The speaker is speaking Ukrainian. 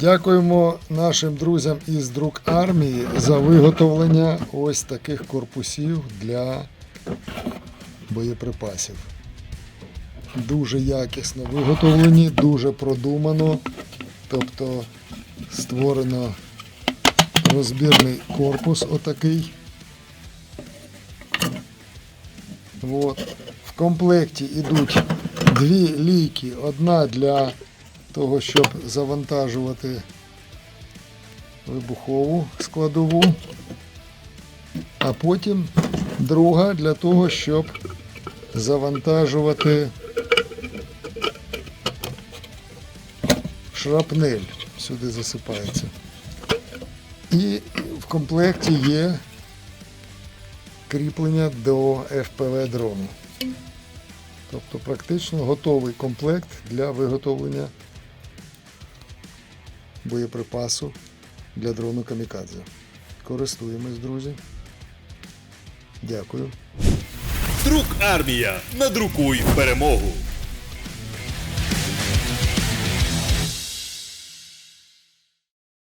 Дякуємо нашим друзям із Друк армії за виготовлення ось таких корпусів для боєприпасів. Дуже якісно виготовлені, дуже продумано. Тобто створено розбірний корпус отакий. От. В комплекті йдуть дві лійки. Одна для того, щоб завантажувати вибухову складову, а потім друга для того, щоб завантажувати шрапнель. Сюди засипається. І в комплекті є кріплення до FPV дрону. Тобто практично готовий комплект для виготовлення боєприпасу для дрону Камікадзе. Користуємось, друзі. Дякую. Друк армія. Надрукуй перемогу.